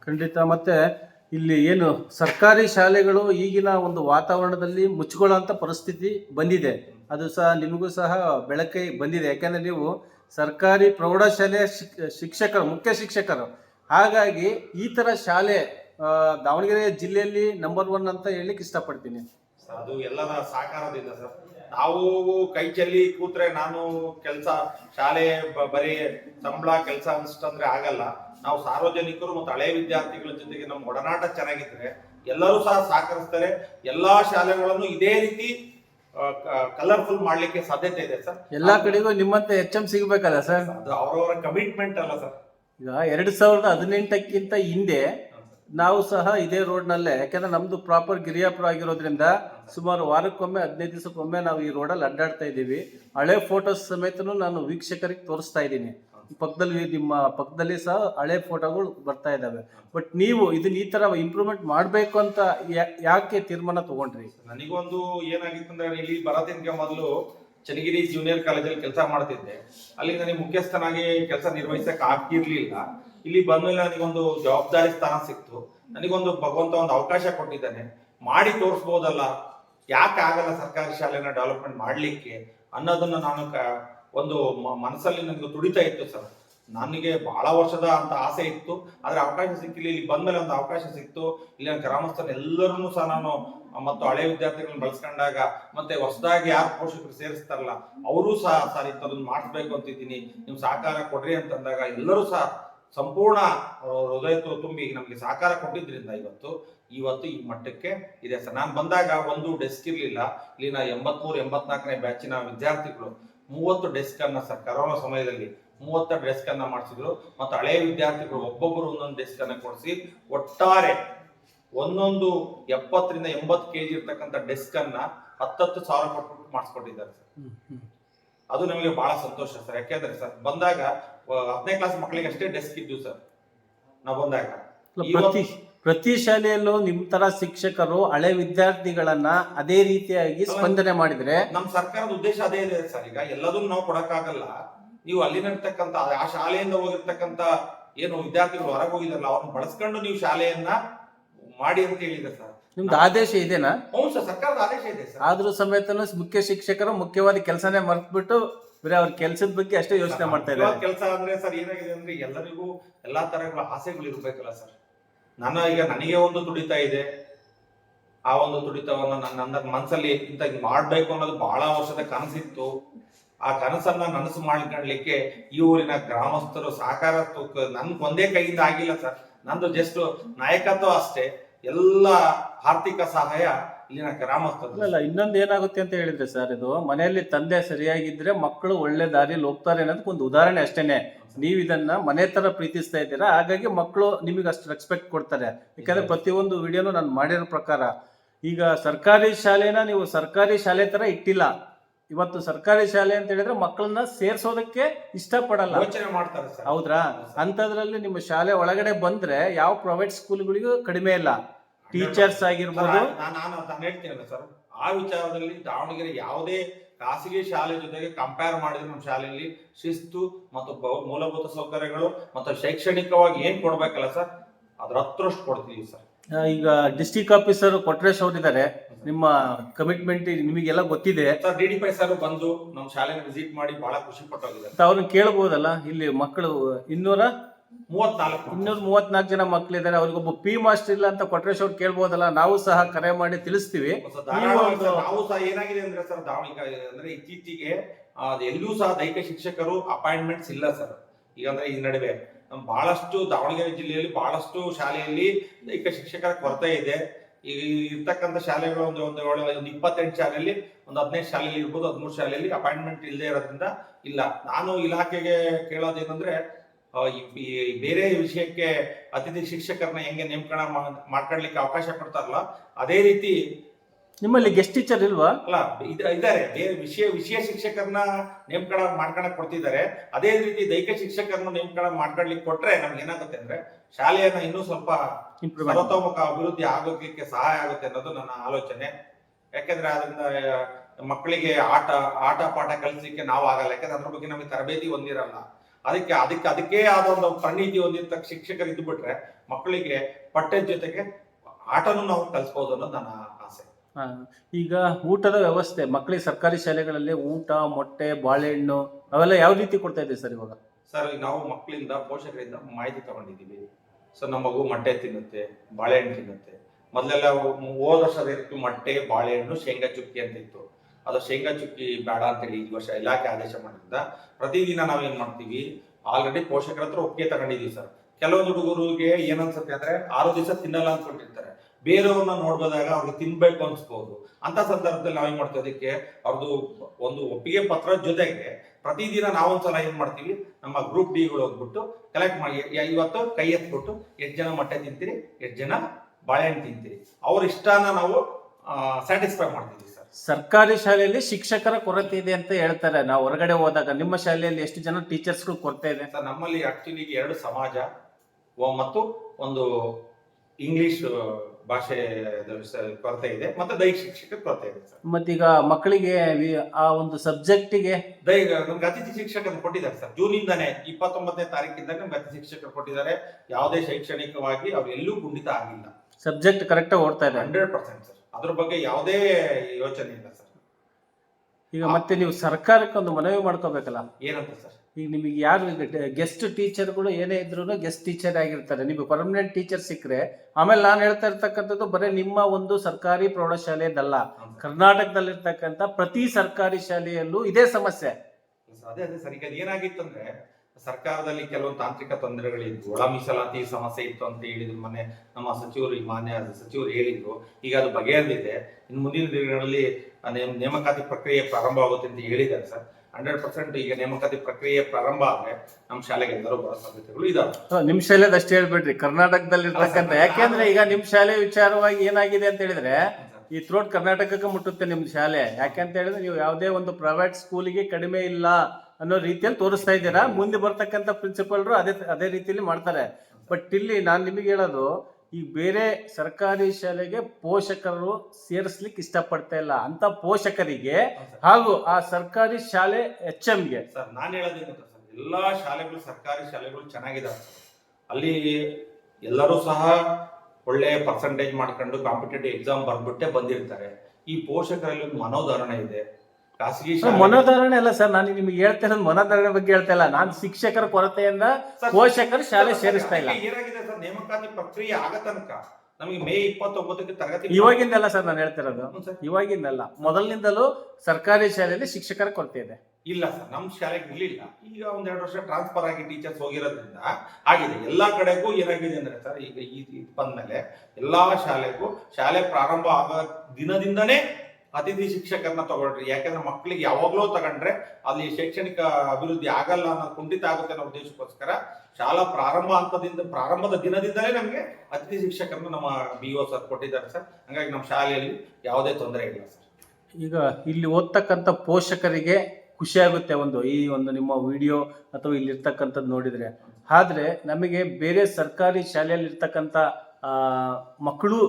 ಖಂಡಿತ. ಮತ್ತೆ ಇಲ್ಲಿ ಏನು ಸರ್ಕಾರಿ ಶಾಲೆಗಳು ಈಗಿನ ಒಂದು ವಾತಾವರಣದಲ್ಲಿ ಮುಚ್ಕೊಳ್ಳೋಂಥ ಪರಿಸ್ಥಿತಿ ಬಂದಿದೆ. ಅದು ಸಹ ನಿಮಗೂ ಸಹ ಬೆಳಕೈ ಬಂದಿದೆ. ಯಾಕೆಂದರೆ ನೀವು ಸರ್ಕಾರಿ ಪ್ರೌಢಶಾಲೆಯ ಶಿಕ್, ಶಿಕ್ಷಕರು, ಮುಖ್ಯ ಶಿಕ್ಷಕರು. ಹಾಗಾಗಿ ಈ ಥರ ಶಾಲೆ ದಾವಣಗೆರೆ ಜಿಲ್ಲೆಯಲ್ಲಿ ನಂಬರ್ ಒನ್ ಅಂತ ಹೇಳಲಿಕ್ಕೆ ಇಷ್ಟಪಡ್ತೀನಿ. ಅದು ಎಲ್ಲರ ಸಹಕಾರದಿಂದ ಸರ್. ನಾವು ಕೈ ಚೆಲ್ಲಿ ಕೂತ್ರೆ ನಾನು ಕೆಲಸ ಶಾಲೆ ಬರೀ ಸಂಬಳ ಕೆಲಸ ಅನ್ಸ್ತಂದ್ರೆ ಆಗಲ್ಲ. ನಾವು ಸಾರ್ವಜನಿಕರು ಮತ್ತು ಹಳೆ ವಿದ್ಯಾರ್ಥಿಗಳ ಜೊತೆಗೆ ನಮ್ಮ ಒಡನಾಟ ಚೆನ್ನಾಗಿದ್ರೆ ಎಲ್ಲರೂ ಸಹ ಸಹಕರಿಸ್ತಾರೆ. ಎಲ್ಲಾ ಶಾಲೆಗಳನ್ನು ಇದೇ ರೀತಿ ಕಲರ್ಫುಲ್ ಮಾಡ್ಲಿಕ್ಕೆ ಸಾಧ್ಯತೆ ಇದೆ ಸರ್. ಎಲ್ಲಾ ಕಡೆಗೂ ನಿಮ್ಮಂತೆ ಎಚ್ ಎಂ ಸಿಗಬೇಕಲ್ಲ ಸರ್? ಅದು ಅವರವರ ಕಮಿಟ್ಮೆಂಟ್ ಅಲ್ಲ ಸರ್. ಈಗ ಎರಡು ಸಾವಿರದ ಹದಿನೆಂಟಕ್ಕಿಂತ ಹಿಂದೆ ನಾವು ಸಹ ಇದೇ ರೋಡ್ನಲ್ಲೇ, ಯಾಕಂದ್ರೆ ನಮ್ದು ಪ್ರಾಪರ್ ಗಿರಿಯಾಪುರ ಆಗಿರೋದ್ರಿಂದ ಸುಮಾರು ವಾರಕ್ಕೊಮ್ಮೆ, ಹದಿನೈದು ದಿವಸಕ್ಕೊಮ್ಮೆ ನಾವು ಈ ರೋಡಲ್ಲಿ ಅಡ್ಡಾಡ್ತಾ ಇದ್ದೀವಿ. ಹಳೆ ಫೋಟೋಸ್ ಸಮೇತನೂ ನಾನು ವೀಕ್ಷಕರಿಗೆ ತೋರಿಸ್ತಾ ಇದ್ದೀನಿ. ಪಕ್ಕದಲ್ಲಿ, ನಿಮ್ಮ ಪಕ್ಕದಲ್ಲಿ ಸಹ ಹಳೆ ಫೋಟೋಗಳು ಬರ್ತಾ ಇದ್ದಾವೆ. ಬಟ್ ನೀವು ಇದನ್ನ ಈ ತರ ಇಂಪ್ರೂವ್ಮೆಂಟ್ ಮಾಡಬೇಕು ಅಂತ ಯಾಕೆ ತೀರ್ಮಾನ ತಗೊಂಡ್ರಿ? ನನಗೊಂದು ಏನಾಗಿತ್ತು ಅಂದ್ರೆ ಇಲ್ಲಿ ಬರೋದಕ್ಕೆ ಮೊದಲು ಚನ್ನಗಿರಿ ಜೂನಿಯರ್ ಕಾಲೇಜಲ್ಲಿ ಕೆಲಸ ಮಾಡ್ತಿದ್ದೆ. ಅಲ್ಲಿ ನನಗೆ ಮುಖ್ಯಸ್ಥನಾಗಿ ಕೆಲಸ ನಿರ್ವಹಿಸಕ್ಕೆ ಆಗ್ತಿರ್ಲಿಲ್ಲ. ಇಲ್ಲಿ ಬಂದ್ಮೇಲೆ ನನಗೊಂದು ಜವಾಬ್ದಾರಿ ಸ್ಥಾನ ಸಿಕ್ತು. ನನಗೊಂದು ಭಗವಂತ ಒಂದು ಅವಕಾಶ ಕೊಟ್ಟಿದ್ದಾನೆ. ಮಾಡಿ ತೋರಿಸ್ಬೋದಲ್ಲ, ಯಾಕೆ ಆಗಲ್ಲ ಸರ್ಕಾರಿ ಶಾಲೆನ ಡೆವಲಪ್ಮೆಂಟ್ ಮಾಡಲಿಕ್ಕೆ ಅನ್ನೋದನ್ನ ನಾನು ಒಂದು ಮನಸ್ಸಲ್ಲಿ ನನಗೆ ತುಡಿತಾ ಇತ್ತು ಸರ್. ನನಗೆ ಬಹಳ ವರ್ಷದ ಅಂತ ಆಸೆ ಇತ್ತು, ಆದ್ರೆ ಅವಕಾಶ ಸಿಕ್ಕಿಲ್ಲ. ಇಲ್ಲಿ ಬಂದ್ಮೇಲೆ ಒಂದು ಅವಕಾಶ ಸಿಕ್ತು. ಇಲ್ಲಿ ಗ್ರಾಮಸ್ಥರ ಎಲ್ಲರನ್ನೂ ಸಹ ನಾನು, ಮತ್ತು ಹಳೆ ವಿದ್ಯಾರ್ಥಿಗಳನ್ನ ಬಳಸ್ಕೊಂಡಾಗ, ಮತ್ತೆ ಹೊಸದಾಗಿ ಯಾರು ಪೋಷಕರು ಸೇರಿಸ್ತಾರಲ್ಲ, ಅವರು ಸಹ ಸರ್ ಇಂಥದನ್ನ ಮಾಡಿಸ್ಬೇಕು ಅಂತಿದ್ದೀನಿ. ನೀವು ಸಹಕಾರ ಕೊಡ್ರಿ ಅಂತಂದಾಗ ಎಲ್ಲರೂ ಸಹ ಸಂಪೂರ್ಣ ಹೃದಯ ತುಂಬಿ ನಮಗೆ ಸಹಕಾರ ಕೊಟ್ಟಿದ್ದರಿಂದ ಇವತ್ತು ಇವತ್ತು ಈ ಮಟ್ಟಕ್ಕೆ ಇದೆ ಸರ್. ನಾನು ಬಂದಾಗ ಒಂದು ಡೆಸ್ಕ್ ಇರಲಿಲ್ಲ. ಇಲ್ಲಿನ ಎಂಬತ್ಮೂರು, ಎಂಬತ್ನಾಲ್ಕನೇ ಬ್ಯಾಚಿನ ವಿದ್ಯಾರ್ಥಿಗಳು ಮೂವತ್ತು ಡೆಸ್ಕ್ ಅನ್ನ ಸರ್, ಕರೋನಾ ಸಮಯದಲ್ಲಿ ಮೂವತ್ತ ಡೆಸ್ಕ್ ಅನ್ನ ಮಾಡಿಸಿದ್ರು. ಮತ್ತು ಹಳೆ ವಿದ್ಯಾರ್ಥಿಗಳು ಒಬ್ಬೊಬ್ಬರು ಒಂದೊಂದು ಡೆಸ್ಕ್ ಅನ್ನ ಕೊಡಿಸಿ ಒಟ್ಟಾರೆ ಒಂದೊಂದು ಎಪ್ಪತ್ತರಿಂದ ಎಂಬತ್ತು ಕೆಜಿ ಇರ್ತಕ್ಕಂಥ ಡೆಸ್ಕ್ ಅನ್ನ ಹತ್ತತ್ತು ಸಾವಿರ ಕೊಟ್ಬಿಟ್ಟು ಮಾಡಿಸ್ಕೊಟ್ಟಿದ್ದಾರೆ ಸರ್. ಅದು ನಮಗೆ ಬಹಳ ಸಂತೋಷ ಸರ್. ಯಾಕೆಂದ್ರೆ ಸರ್ ಬಂದಾಗ ಹತ್ತನೇ ಕ್ಲಾಸ್ ಮಕ್ಕಳಿಗೆ ಅಷ್ಟೇ ಡೆಸ್ಕ್ ಇದ್ದು ಸರ್. ನಾವು ಬಂದಾಗ. ಪ್ರತಿ ಪ್ರತಿ ಶಾಲೆಯಲ್ಲೂ ನಿಮ್ ತರ ಶಿಕ್ಷಕರು ಹಳೆ ವಿದ್ಯಾರ್ಥಿಗಳನ್ನ ಅದೇ ರೀತಿಯಾಗಿ ಸ್ಪಂದನೆ ಮಾಡಿದ್ರೆ ನಮ್ಮ ಸರ್ಕಾರದ ಉದ್ದೇಶ ಅದೇ ಇದೆ ಸರ್. ಈಗ ಎಲ್ಲದನ್ನು ನಾವು ಕೊಡಕ್ಕಾಗಲ್ಲ. ನೀವು ಅಲ್ಲಿನಿರ್ತಕ್ಕಂಥ ಆ ಶಾಲೆಯಿಂದ ಹೋಗಿರ್ತಕ್ಕಂತ ಏನು ವಿದ್ಯಾರ್ಥಿಗಳು ಹೊರಗೆ ಹೋಗಿದಾರಲ್ಲ ಅವ್ರನ್ನ ಬಳಸ್ಕೊಂಡು ನೀವು ಶಾಲೆಯನ್ನ ಮಾಡಿ ಅಂತ ಹೇಳಿದೆ ಸರ್. ನಿಮ್ದು ಆದೇಶ ಇದೆನಾ? ಹೌದು ಸರ್ ಸರ್ಕಾರದ ಆದೇಶ ಇದೆ ಸರ್. ಆದ್ರೂ ಸಮೇತನು ಮುಖ್ಯ ಶಿಕ್ಷಕರು ಮುಖ್ಯವಾದ ಕೆಲಸನೇ ಮರ್ತ್ಬಿಟ್ಟು ಬರೀ ಅವ್ರ ಕೆಲಸದ ಬಗ್ಗೆ ಅಷ್ಟೇ ಯೋಚನೆ ಮಾಡ್ತಾ ಇದ್ದಾರೆ. ಕೆಲಸ ಅಂದ್ರೆ ಸರ್ ಏನಾಗಿದೆ ಅಂದ್ರೆ ಎಲ್ಲರಿಗೂ ಎಲ್ಲಾ ತರಗಳ ಆಸೆಗಳು ಇರ್ಬೇಕಲ್ಲ ಸರ್. ನನ್ನ ಈಗ ನನಗೆ ಒಂದು ತುಡಿತ ಇದೆ. ಆ ಒಂದು ತುಡಿತವನ್ನ ನನ್ನ ನನ್ನ ಮನಸ್ಸಲ್ಲಿ ಇಂತ ಮಾಡ್ಬೇಕು ಅನ್ನೋದು ಬಹಳ ವರ್ಷದ ಕನಸಿತ್ತು. ಆ ಕನಸನ್ನ ನನಸು ಮಾಡ್ಕೊಳ್ಲಿಕ್ಕೆ ಈ ಊರಿನ ಗ್ರಾಮಸ್ಥರು ಸಹಕಾರ ನನ್ ಒಂದೇ ಕೈಯಿಂದ ಆಗಿಲ್ಲ ಸರ್. ನಂದು ಜಸ್ಟ್ ನಾಯಕತ್ವ ಅಷ್ಟೇ. ಎಲ್ಲ ಆರ್ಥಿಕ ಸಹಾಯ ಇಲ್ಲಿನ ಗ್ರಾಮಸ್ಥರು ಅಲ್ಲ ಇನ್ನೊಂದು ಏನಾಗುತ್ತೆ ಅಂತ ಹೇಳಿದ್ರೆ ಸರ್ ಇದು ಮನೆಯಲ್ಲಿ ತಂದೆ ಸರಿಯಾಗಿದ್ರೆ ಮಕ್ಕಳು ಒಳ್ಳೆ ದಾರಿಯಲ್ಲಿ ಹೋಗ್ತಾರೆ ಅನ್ನೋದಕ್ಕೆ ಒಂದು ಉದಾಹರಣೆ ಅಷ್ಟೇನೆ. ನೀವು ಇದನ್ನ ಮನೆ ತರ ಪ್ರೀತಿಸ್ತಾ ಇದ್ದೀರಾ? ಹಾಗಾಗಿ ಮಕ್ಕಳು ನಿಮಗೆ ಅಷ್ಟು ರೆಸ್ಪೆಕ್ಟ್ ಕೊಡ್ತಾರೆ. ಯಾಕಂದ್ರೆ ಪ್ರತಿಯೊಂದು ವಿಡಿಯೋನು ನಾನು ಮಾಡಿರೋ ಪ್ರಕಾರ ಈಗ ಸರ್ಕಾರಿ ಶಾಲೆನ ನೀವು ಸರ್ಕಾರಿ ಶಾಲೆ ತರ ಇಟ್ಟಿಲ್ಲ. ಇವತ್ತು ಸರ್ಕಾರಿ ಶಾಲೆ ಅಂತ ಹೇಳಿದ್ರೆ ಮಕ್ಕಳನ್ನ ಸೇರ್ಸೋದಕ್ಕೆ ಇಷ್ಟಪಡಲ್ಲ. ಯೋಚನೆ ಮಾಡ್ತಾರೆ ಸರ್. ಹೌದ್ರಾ? ಅಂತದ್ರಲ್ಲಿ ನಿಮ್ಮ ಶಾಲೆ ಒಳಗಡೆ ಬಂದ್ರೆ ಯಾವ ಪ್ರೈವೇಟ್ ಸ್ಕೂಲ್ಗಳಿಗೂ ಕಡಿಮೆ ಇಲ್ಲ. ಟೀಚರ್ಸ್ ಆಗಿರ್ಬೋದು. ನಾನು ನಾನು ನಾನು ಹೇಳ್ತೀನಲ್ಲ ಸರ್. ಆ ವಿಚಾರದಲ್ಲಿ ದಾವಣಗೆರೆ ಯಾವುದೇ ಖಾಸಗಿ ಶಾಲೆ ಜೊತೆಗೆ ಕಂಪೇರ್ ಮಾಡಿದ್ರೆ ನಮ್ಮ ಶಾಲೆಯಲ್ಲಿ ಶಿಸ್ತು ಮತ್ತು ಮೂಲಭೂತ ಸೌಕರ್ಯಗಳು ಮತ್ತು ಶೈಕ್ಷಣಿಕವಾಗಿ ಏನ್ ಕೊಡ್ಬೇಕಲ್ಲ ಸರ್ ಅದ್ರ ಹತ್ರಷ್ಟು ಕೊಡ್ತೀವಿ ಸರ್. ಈಗ ಡಿಸ್ಟಿಕ್ ಆಫೀಸರ್ ಕೊಟ್ರೇಶ್ ಅವರಿದ್ದಾರೆ. ನಿಮ್ಮ ಕಮಿಟ್ಮೆಂಟ್ ನಿಮಗೆಲ್ಲ ಗೊತ್ತಿದೆ. Sir D D Pai sir ಬಂದು ನಮ್ಮ ಶಾಲೆನ ವಿಸಿಟ್ ಮಾಡಿ ಬಹಳ ಖುಷಿ ಪಟ್ಟೋಗಿದ್ದಾರೆ ಅವ್ರನ್ನ ಕೇಳಬಹುದಲ್ಲ ಇಲ್ಲಿ ಮಕ್ಕಳು ಇನ್ನೂರ? ಮೂವತ್ನಾಲ್ಕು ಇನ್ನೂರ ಮೂವತ್ನಾಲ್ಕು ಜನ ಮಕ್ಕಳಿದ್ದಾರೆ ಅವ್ರಿಗೊಬ್ಬ ಪಿ ಮಾಸ್ಟರ್ ಇಲ್ಲ ಅಂತ ಕೊಟ್ರೇಶ್ ಅವ್ರು ಕೇಳ್ಬೋದಲ್ಲ? ನಾವು ಸಹ ಕರೆ ಮಾಡಿ ತಿಳಿಸ್ತೀವಿ. ನಾವು ಸಹ ಏನಾಗಿದೆ ಅಂದ್ರೆ ಸರ್ ದಾವಣಗೆರೆ ಅಂದ್ರೆ ಇತ್ತೀಚೆಗೆ ಎಲ್ಲೂ ಸಹ ದೈಹಿಕ ಶಿಕ್ಷಕರು ಅಪಾಯಿಂಟ್ಮೆಂಟ್ಸ್ ಇಲ್ಲ ಸರ್. ಈಗ ಅಂದ್ರೆ ಈ ನಡುವೆ ಬಹಳಷ್ಟು ದಾವಣಗೆರೆ ಜಿಲ್ಲೆಯಲ್ಲಿ ಬಹಳಷ್ಟು ಶಾಲೆಯಲ್ಲಿ ದೈಹಿಕ ಶಿಕ್ಷಕರ ಕೊರತೆ ಇದೆ. ಈಗ ಇರ್ತಕ್ಕಂಥ ಶಾಲೆಗಳು ಒಂದು ಒಂದು ಒಂದು ಇಪ್ಪತ್ತೆಂಟು ಶಾಲೆಯಲ್ಲಿ, ಒಂದು ಹದಿನೈದು ಶಾಲೆಯಲ್ಲಿ ಇರ್ಬೋದು, ಹದಿಮೂರು ಶಾಲೆಯಲ್ಲಿ ಅಪಾಯಿಂಟ್ಮೆಂಟ್ ಇಲ್ಲದೆ ಇರೋದ್ರಿಂದ ಇಲ್ಲ. ನಾನು ಇಲಾಖೆಗೆ ಕೇಳೋದೇನಂದ್ರೆ ಬೇರೆ ವಿಷಯಕ್ಕೆ ಅತಿಥಿ ಶಿಕ್ಷಕರನ್ನ ಹೆಂಗೆ ನೇಮಕಣ ಮಾಡ್- ಮಾಡ್ಕೊಳ್ಲಿಕ್ಕೆ ಅವಕಾಶ ಕೊಡ್ತಾರಲ್ಲ, ಅದೇ ರೀತಿ ನಿಮ್ಮಲ್ಲಿ ಗೆಸ್ಟ್ ಟೀಚರ್ ಇಲ್ವಾ? ಅಲ್ಲ ಇದ- ಇದ್ದಾರೆ. ಬೇರೆ ವಿಷಯ ವಿಷಯ ಶಿಕ್ಷಕರನ್ನ ನೇಮಕರಣ ಮಾಡ್ಕೊಳಕ್ ಕೊಡ್ತಿದ್ದಾರೆ. ಅದೇ ರೀತಿ ದೈಹಿಕ ಶಿಕ್ಷಕರನ್ನ ನೇಮಕರಣ ಮಾಡ್ಕೊಳ್ಲಿಕ್ಕೆ ಕೊಟ್ರೆ ನಮ್ಗೆ ಏನಾಗುತ್ತೆ ಅಂದ್ರೆ ಶಾಲೆಯನ್ನ ಇನ್ನೂ ಸ್ವಲ್ಪ ಇಂಪ್ರೂವ್ಮೆಂಟ್ ಸರ್ವತೋಮುಖ ಅಭಿವೃದ್ಧಿ ಆಗೋಗ್ಲಿಕ್ಕೆ ಸಹಾಯ ಆಗುತ್ತೆ ಅನ್ನೋದು ನನ್ನ ಆಲೋಚನೆ. ಯಾಕಂದ್ರೆ ಅದರಿಂದ ಆ, ಮಕ್ಕಳಿಗೆ ಆಟ ಆಟ ಪಾಠ ಕಲಿಸ್ಲಿಕ್ಕೆ ನಾವು ಆಗಲ್ಲ. ಯಾಕಂದ್ರೆ ಅದ್ರ ಬಗ್ಗೆ ನಮಗೆ ತರಬೇತಿ ಹೊಂದಿರಲ್ಲ ಅದಕ್ಕೆ ಅದಕ್ಕೆ ಅದಕ್ಕೆ ಆದ ಒಂದು ಪರಿಣಿತಿ ಹೊಂದಿರ್ತಕ್ಕ ಶಿಕ್ಷಕರು ಇದ್ಬಿಟ್ರೆ ಮಕ್ಕಳಿಗೆ ಪಠ್ಯದ ಜೊತೆಗೆ ಆಟನೂ ನಾವು ಕಲಿಸ್ಬೋದು ಅನ್ನೋದು ನನ್ನ. ಈಗ ಊಟದ ವ್ಯವಸ್ಥೆ ಮಕ್ಕಳಿಗೆ ಸರ್ಕಾರಿ ಶಾಲೆಗಳಲ್ಲಿ ಊಟ, ಮೊಟ್ಟೆ, ಬಾಳೆಹಣ್ಣು ಅವೆಲ್ಲ ಯಾವ ರೀತಿ ಕೊಡ್ತಾ ಇದೆ ಸರ್ ಇವಾಗ? ಸರ್ ನಾವು ಮಕ್ಕಳಿಂದ, ಪೋಷಕರಿಂದ ಮಾಹಿತಿ ತಗೊಂಡಿದ್ದೀವಿ. ಸೊ, ನಮ್ಮ ಮಗು ಮೊಟ್ಟೆ ತಿನ್ನುತ್ತೆ, ಬಾಳೆಹಣ್ಣು ತಿನ್ನುತ್ತೆ. ಮೊದಲೆಲ್ಲ ಹೋದ ವರ್ಷದ ಇತ್ತು ಮೊಟ್ಟೆ, ಬಾಳೆಹಣ್ಣು, ಶೇಂಗಾ ಚುಕ್ಕಿ ಅಂತ ಇತ್ತು. ಅದು ಶೇಂಗಾ ಚುಕ್ಕಿ ಬೇಡ ಅಂತೇಳಿ ಈ ವರ್ಷ ಇಲಾಖೆ ಆದೇಶ ಮಾಡಿದ್ದ ಪ್ರತಿದಿನ ನಾವೇನ್ ಮಾಡ್ತೀವಿ, ಆಲ್ರೆಡಿ ಪೋಷಕರ ಹತ್ರ ಒಪ್ಪಿಗೆ ತಗೊಂಡಿದೀವಿ ಸರ್. ಕೆಲವೊಂದು ಹುಡುಗರಿಗೆ ಏನನ್ಸುತ್ತೆ ಅಂದ್ರೆ, ಆರು ದಿವಸ ತಿನ್ನಲ್ಲ ಅನ್ಕೊಂಡಿರ್ತಾರೆ ಬೇರೆಯವ್ರನ್ನ ನೋಡ್ಬೋದಾಗ ಅವ್ರಿಗೆ ತಿನ್ಬೇಕು ಅನ್ಸ್ಬೋದು. ಅಂತ ಸಂದರ್ಭದಲ್ಲಿ ನಾವೇನ್ ಮಾಡ್ತೀವಿ ಅದಕ್ಕೆ ಅವ್ರದ್ದು ಒಂದು ಒಪ್ಪಿಗೆ ಪತ್ರ ಜೊತೆಗೆ ಪ್ರತಿದಿನ ನಾವೊಂದ್ಸಲ ಏನ್ ಮಾಡ್ತೀವಿ ನಮ್ಮ ಗ್ರೂಪ್ ಡಿಗಳು ಹೋಗ್ಬಿಟ್ಟು ಕಲೆಕ್ಟ್ ಮಾಡಿ ಇವತ್ತು ಕೈ ಎತ್ಬಿಟ್ಟು ಎಷ್ಟು ಜನ ಮೊಟ್ಟೆ ತಿಂತೀರಿ ಎಷ್ಟು ಜನ ಬಾಳೆಹಣ್ಣು ತಿಂತೀರಿ. ಅವ್ರ ಇಷ್ಟನ ನಾವು ಸ್ಯಾಟಿಸ್ಫೈ ಮಾಡ್ತೀವಿ ಸರ್. ಸರ್ಕಾರಿ ಶಾಲೆಯಲ್ಲಿ ಶಿಕ್ಷಕರ ಕೊರತೆ ಇದೆ ಅಂತ ಹೇಳ್ತಾರೆ. ನಾವು ಹೊರಗಡೆ ಹೋದಾಗ ನಿಮ್ಮ ಶಾಲೆಯಲ್ಲಿ ಎಷ್ಟು ಜನ ಟೀಚರ್ಸ್ಗಳು ಕೊರತೆ ಇದೆ? ಸರ್ ನಮ್ಮಲ್ಲಿ ಆಕ್ಚುಲಿ ಎರಡು ಸಮಾಜ ಮತ್ತು ಒಂದು ಇಂಗ್ಲಿಷ್ ಭಾಷೆ ಕೊರತೆ ಇದೆ. ಮತ್ತೆ ದೈಹಿಕ ಶಿಕ್ಷಕ ಕೊರತೆ ಇದೆ ಸರ್. ಮತ್ತೀಗ ಮಕ್ಕಳಿಗೆ ವಿ- ಆ ಒಂದು ಸಬ್ಜೆಕ್ಟಿಗೆ ದೈಹಿಕ ನಮ್ಗೆ ಅತಿಥಿ ಶಿಕ್ಷಕರು ಕೊಟ್ಟಿದ್ದಾರೆ ಸರ್. ಜೂನ್ ಇಂದಾನೆ ಇಪ್ಪತ್ತೊಂಬತ್ತನೇ ತಾರೀಕಿಂದ ನಮ್ಗೆ ಅತಿಥಿ ಶಿಕ್ಷಕರು ಕೊಟ್ಟಿದ್ದಾರೆ. ಯಾವುದೇ ಶೈಕ್ಷಣಿಕವಾಗಿ ಅವ್ರು ಎಲ್ಲೂ ಕುಂಠಿತ ಆಗಿಲ್ಲ. ಸಬ್ಜೆಕ್ಟ್ ಕರೆಕ್ಟಾಗಿ ಓಡ್ತಾ ಇದೆ ಹಂಡ್ರೆಡ್ ಪರ್ಸೆಂಟ್ ಸರ್. ಅದ್ರ ಬಗ್ಗೆ ಯಾವುದೇ ಯೋಚನೆ ಇಲ್ಲ ಸರ್. ಈಗ ಮತ್ತೆ ನೀವು ಸರ್ಕಾರಕ್ಕೆ ಒಂದು ಮನವಿ ಮಾಡ್ಕೋಬೇಕಲ್ಲ? ಏನಂತ ಸರ್? ಈಗ ನಿಮಗೆ ಯಾರು ಗೆಸ್ಟ್ ಟೀಚರ್ಗಳು ಏನೇ ಇದ್ರು ಗೆಸ್ಟ್ ಟೀಚರ್ ಆಗಿರ್ತಾರೆ. ನಿಮಗೆ ಪರ್ಮನೆಂಟ್ ಟೀಚರ್ ಸಿಕ್ಕರೆ ಆಮೇಲೆ ನಾನು ಹೇಳ್ತಾ ಇರ್ತಕ್ಕಂಥದ್ದು ಬರೀ ನಿಮ್ಮ ಒಂದು ಸರ್ಕಾರಿ ಪ್ರೌಢಶಾಲೆಯದಲ್ಲ. ಕರ್ನಾಟಕದಲ್ಲಿರ್ತಕ್ಕಂಥ ಪ್ರತಿ ಸರ್ಕಾರಿ ಶಾಲೆಯಲ್ಲೂ ಇದೇ ಸಮಸ್ಯೆ. ಅದೇ ಅದೇ ಸರ್ ಈಗ ಏನಾಗಿತ್ತು ಏನಾಗಿತ್ತಂದ್ರೆ ಸರ್ಕಾರದಲ್ಲಿ ಕೆಲವು ತಾಂತ್ರಿಕ ತೊಂದರೆಗಳಿದ್ವು. ಒಳ ಮೀಸಲಾತಿ ಸಮಸ್ಯೆ ಇತ್ತು ಅಂತ ಹೇಳಿದ್ರು ಮೊನ್ನೆ ನಮ್ಮ ಸಚಿವರು ಈ ಮಾನ್ಯ ಸಚಿವರು ಹೇಳಿದ್ರು. ಈಗ ಅದು ಬಗೆಹರಿದಿದೆ. ಇನ್ನು ಮುಂದಿನ ದಿನಗಳಲ್ಲಿ ನೇಮಕಾತಿ ಪ್ರಕ್ರಿಯೆ ಪ್ರಾರಂಭ ಆಗುತ್ತೆ ಅಂತ ಹೇಳಿದ್ದಾರೆ ಸರ್. ಹಂಡ್ರೆಡ್ ಪರ್ಸೆಂಟ್ ಈಗ ನೇಮಕಾತಿ ಪ್ರಕ್ರಿಯೆ ಪ್ರಾರಂಭ ಆದ್ರೆ ನಮ್ಮ ಶಾಲೆಗೆ ಎಲ್ಲರೂ ಬರೋ ಸಾಧ್ಯತೆಗಳು ಇದಾವೆ. ನಿಮ್ ಶಾಲೆದ ಅಷ್ಟೇ ಹೇಳ್ಬೇಡ್ರಿ. ಕರ್ನಾಟಕದಲ್ಲಿ ಇರ್ತಕ್ಕಂಥ ಯಾಕೆಂದ್ರೆ ಈಗ ನಿಮ್ ಶಾಲೆ ವಿಚಾರವಾಗಿ ಏನಾಗಿದೆ ಅಂತ ಹೇಳಿದ್ರೆ ಈ ಥ್ರೋಟ್ ಕರ್ನಾಟಕಕ್ಕೆ ಮುಟ್ಟುತ್ತೆ ನಿಮ್ ಶಾಲೆ. ಯಾಕೆಂತ ಹೇಳಿದ್ರೆ ನೀವು ಯಾವುದೇ ಒಂದು ಪ್ರೈವೇಟ್ ಸ್ಕೂಲಿಗೆ ಕಡಿಮೆ ಇಲ್ಲ. ಅನ್ನೋ ರೀತಿಯಲ್ಲಿ ತೋರಿಸ್ತಾ ಇದ್ದೀರಾ? ಮುಂದೆ ಬರ್ತಕ್ಕಂಥ ಪ್ರಿನ್ಸಿಪಲ್ರು ಅದೇ ಅದೇ ರೀತಿಯಲ್ಲಿ ಮಾಡ್ತಾರೆ. ಬಟ್ ಇಲ್ಲಿ ನಾನು ನಿಮಗೆ ಹೇಳೋದು ಈ ಬೇರೆ ಸರ್ಕಾರಿ ಶಾಲೆಗೆ ಪೋಷಕರು ಸೇರಿಸ್ಲಿಕ್ಕೆ ಇಷ್ಟಪಡ್ತಾ ಇಲ್ಲ. ಅಂತ ಪೋಷಕರಿಗೆ ಹಾಗೂ ಆ ಸರ್ಕಾರಿ ಶಾಲೆ ಎಚ್ಗೆ. ಸರ್ ನಾನು ಹೇಳೋದೇನು ಸರ್ ಎಲ್ಲಾ ಶಾಲೆಗಳು ಸರ್ಕಾರಿ ಶಾಲೆಗಳು ಚೆನ್ನಾಗಿದ್ದಾವೆ ಅಲ್ಲಿ ಎಲ್ಲರೂ ಸಹ ಒಳ್ಳೆ ಪರ್ಸೆಂಟೇಜ್ ಮಾಡ್ಕೊಂಡು ಕಾಂಪಿಟೇಟಿವ್ ಎಕ್ಸಾಮ್ ಬರ್ಬಿಟ್ಟೆ ಬಂದಿರ್ತಾರೆ. ಈ ಪೋಷಕರಲ್ಲಿ ಒಂದು ಮನೋಧಾರಣೆ ಇದೆ. ಖಾಸಗಿ ಮನೋಧಾರಣೆ ಅಲ್ಲ ಸರ್ ನಾನು ನಿಮ್ಗೆ ಹೇಳ್ತೇನೆ ಮನೋಧಾರಣೆ ಬಗ್ಗೆ ಹೇಳ್ತಾ ಇಲ್ಲ. ನಾನು ಶಿಕ್ಷಕರ ಕೊರತೆಯಿಂದ ಪೋಷಕರು ಶಾಲೆ ಸೇರಿಸ್ತಾ ಇಲ್ಲ. ಏನಾಗಿದೆ ಸರ್ ನೇಮಕಾತಿ ಪ್ರಕ್ರಿಯೆ ಆಗ ತನಕ ನಮಗೆ ಮೇ ಇಪ್ಪತ್ತೊಂಬತ್ತಕ್ಕೆ ತರಗತಿ ಇವಾಗಿಂದಲ್ಲ ಸರ್ ನಾನು ಹೇಳ್ತಿರೋದು. ಇವಾಗಿಂದಲ್ಲ. ಮೊದಲಿನಿಂದಲೂ ಸರ್ಕಾರಿ ಶಾಲೆಯಲ್ಲಿ ಶಿಕ್ಷಕರ ಕೊರತೆ ಇದೆ. ಇಲ್ಲ ಸರ್ ನಮ್ಮ ಶಾಲೆಗೆ ಇರಲಿಲ್ಲ. ಈಗ ಒಂದೆರಡು ವರ್ಷ ಟ್ರಾನ್ಸ್ಫರ್ ಆಗಿ ಟೀಚರ್ಸ್ ಹೋಗಿರೋದ್ರಿಂದ ಆಗಿದೆ. ಎಲ್ಲಾ ಕಡೆಗೂ ಏನಾಗಿದೆ ಅಂದ್ರೆ ಸರ್ ಈಗ ಈ ಬಂದ್ಮೇಲೆ ಎಲ್ಲಾ ಶಾಲೆಗೂ ಶಾಲೆ ಪ್ರಾರಂಭ ಆಗೋ ದಿನದಿಂದನೇ ಅತಿಥಿ ಶಿಕ್ಷಕರನ್ನ ತಗೊಳ್ರಿ. ಯಾಕಂದ್ರೆ ಮಕ್ಕಳಿಗೆ ಯಾವಾಗ್ಲೂ ತಗೊಂಡ್ರೆ ಅಲ್ಲಿ ಶೈಕ್ಷಣಿಕ ಅಭಿವೃದ್ಧಿ ಆಗಲ್ಲ ಅನ್ನೋ ಕುಂಠಿತ ಆಗುತ್ತೆ ಅನ್ನೋ ಉದ್ದೇಶಕ್ಕೋಸ್ಕರ ಶಾಲಾ ಪ್ರಾರಂಭ ಹಂತದಿಂದ, ಪ್ರಾರಂಭದ ದಿನದಿಂದಲೇ ನಮಗೆ ಅತಿಥಿ ಶಿಕ್ಷಕರನ್ನು ನಮ್ಮ ಬಿ ಓ ಸರ್ ಕೊಟ್ಟಿದ್ದಾರೆ ಸರ್ ಹಂಗಾಗಿ ನಮ್ಮ ಶಾಲೆಯಲ್ಲಿ ಯಾವುದೇ ತೊಂದರೆ ಇಲ್ಲ ಸರ್ ಈಗ ಇಲ್ಲಿ ಓದ್ತಕ್ಕಂಥ ಪೋಷಕರಿಗೆ ಖುಷಿ ಆಗುತ್ತೆ ಒಂದು. ಈ ಒಂದು ನಿಮ್ಮ ವಿಡಿಯೋ ಅಥವಾ ಇಲ್ಲಿ ನೋಡಿದರೆ. ಆದ್ರೆ ನಮಗೆ ಬೇರೆ ಸರ್ಕಾರಿ ಶಾಲೆಯಲ್ಲಿ ಇರ್ತಕ್ಕಂಥ ಮಕ್ಕಳು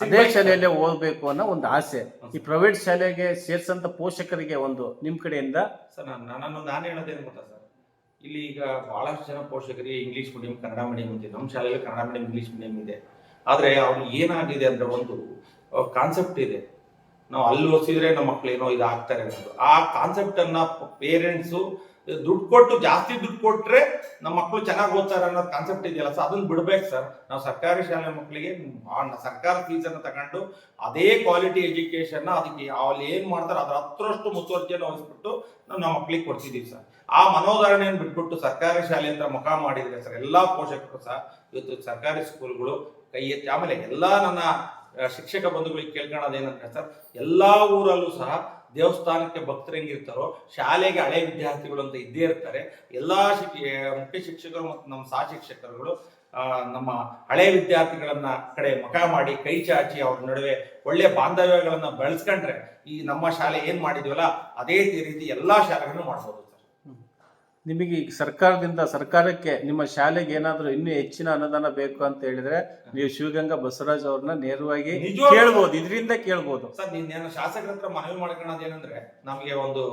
ಅದೇ ಶಾಲೆಯಲ್ಲೇ ಓದಬೇಕು ಅನ್ನೋ ಒಂದು ಆಸೆ. ಈ ಪ್ರೈವೇಟ್ ಶಾಲೆಗೆ ಸೇರ್ಸಂತ ಪೋಷಕರಿಗೆ ಒಂದು ನಿಮ್ ಕಡೆಯಿಂದ? ಸರ್ ನಾನು ನಾನು ನಾನು ಹೇಳೋದೇನು ಗೊತ್ತಾ ಸರ್? ಇಲ್ಲಿ ಈಗ ಬಹಳಷ್ಟು ಜನ ಪೋಷಕರಿಗೆ ಇಂಗ್ಲಿಷ್ ಮೀಡಿಯಂ ಕನ್ನಡ ಮೀಡಿಯಂ ಇದೆ. ನಮ್ಮ ಶಾಲೆಯಲ್ಲಿ ಕನ್ನಡ ಮೀಡಿಯಂ ಇಂಗ್ಲಿಷ್ ಮೀಡಿಯಂ ಇದೆ. ಆದರೆ ಅವ್ರಿಗೆ ಏನಾಗಿದೆ ಅಂದ್ರೆ ಒಂದು ಕಾನ್ಸೆಪ್ಟ್ ಇದೆ. ನಾವು ಅಲ್ಲಿ ಓದಿಸಿದ್ರೆ ನಮ್ಮ ಮಕ್ಳು ಏನೋ ಇದು ಆಗ್ತಾರೆ ಅನ್ನೋದು. ಆ ಕಾನ್ಸೆಪ್ಟ್ ಅನ್ನ ಪೇರೆಂಟ್ಸು ದುಡ್ಡು ಕೊಟ್ಟು, ಜಾಸ್ತಿ ದುಡ್ಡು ಕೊಟ್ರೆ ನಮ್ಮ ಮಕ್ಕಳು ಚೆನ್ನಾಗಿ ಓದ್ತಾರೆ ಅನ್ನೋ ಕಾನ್ಸೆಪ್ಟ್ ಇದೆಯಲ್ಲ ಸರ್ ಅದನ್ನ ಬಿಡ್ಬೇಕು ಸರ್ ನಾವು ಸರ್ಕಾರಿ ಶಾಲೆ ಮಕ್ಕಳಿಗೆ ಸರ್ಕಾರ ಫೀಸನ್ನು ತಗೊಂಡು ಅದೇ ಕ್ವಾಲಿಟಿ ಎಜುಕೇಶನ್ ಅದಕ್ಕೆ ಅಲ್ಲಿ ಏನ್ ಮಾಡ್ತಾರೆ ಅದ್ರ ಹತ್ತರಷ್ಟು ಮುತುವರ್ಜಿಯನ್ನು ವಹಿಸ್ಬಿಟ್ಟು ನಾವು ನಮ್ಮ ಮಕ್ಕಳಿಗೆ ಕೊಡ್ತಿದ್ದೀವಿ ಸರ್ ಆ ಮನೋಧಾರಣೆಯನ್ನು ಬಿಟ್ಬಿಟ್ಟು ಸರ್ಕಾರಿ ಶಾಲೆ ಅಂತ ಮುಖ ಮಾಡಿದ್ರೆ ಸರ್ ಎಲ್ಲಾ ಪೋಷಕರು ಸಹ ಇವತ್ತು ಸರ್ಕಾರಿ ಸ್ಕೂಲ್ಗಳು ಕೈ ಎತ್ತಿ, ಆಮೇಲೆ ಎಲ್ಲಾ ನನ್ನ ಶಿಕ್ಷಕ ಬಂಧುಗಳಿಗೆ ಕೇಳ್ಕೊಳ್ಳೋದೇನಂದ್ರೆ ಸರ್ ಎಲ್ಲಾ ಊರಲ್ಲೂ ಸಹ ದೇವಸ್ಥಾನಕ್ಕೆ ಭಕ್ತರು ಹೆಂಗಿರ್ತಾರೋ ಶಾಲೆಗೆ ಹಳೆ ವಿದ್ಯಾರ್ಥಿಗಳು ಅಂತ ಇದ್ದೇ ಇರ್ತಾರೆ. ಎಲ್ಲಾ ಶಿಕ್ ಮುಖ್ಯ ಶಿಕ್ಷಕರು ಮತ್ತು ನಮ್ಮ ಸಹ ಶಿಕ್ಷಕರುಗಳು ನಮ್ಮ ಹಳೆ ವಿದ್ಯಾರ್ಥಿಗಳನ್ನ ಕಡೆ ಮುಖ ಮಾಡಿ, ಕೈ ಚಾಚಿ ಅವ್ರ ನಡುವೆ ಒಳ್ಳೆ ಬಾಂಧವ್ಯಗಳನ್ನ ಬೆಳೆಸ್ಕೊಂಡ್ರೆ ಈ ನಮ್ಮ ಶಾಲೆ ಏನ್ ಮಾಡಿದ್ವಲ್ಲ, ಅದೇ ರೀತಿ ಎಲ್ಲಾ ಶಾಲೆಗಳನ್ನು ಮಾಡ್ಬೋದು. ಸರ್ ನಿಮಗೆ ಈಗ ಸರ್ಕಾರದಿಂದ ಸರ್ಕಾರಕ್ಕೆ ನಿಮ್ಮ ಶಾಲೆಗೆ ಏನಾದರೂ ಇನ್ನೂ ಹೆಚ್ಚಿನ ಅನುದಾನ ಬೇಕು ಅಂತ ಹೇಳಿದ್ರೆ ನೀವು ಶಿವಗಂಗಾ ಬಸವರಾಜ್ ಅವ್ರನ್ನ ನೇರವಾಗಿ ನಿಜವಾಗ್ಲೂ- ಕೇಳ್ಬೋದು ಇದರಿಂದ ಕೇಳ್ಬೋದು. ಸರ್ ನಿನ್ನೇನು ಶಾಸಕರ ಹತ್ರ ಮನವಿ ಮಾಡ್ಕೊಳ್ಳೋದು ಏನಂದ್ರೆ ನಮಗೆ ಒಂದು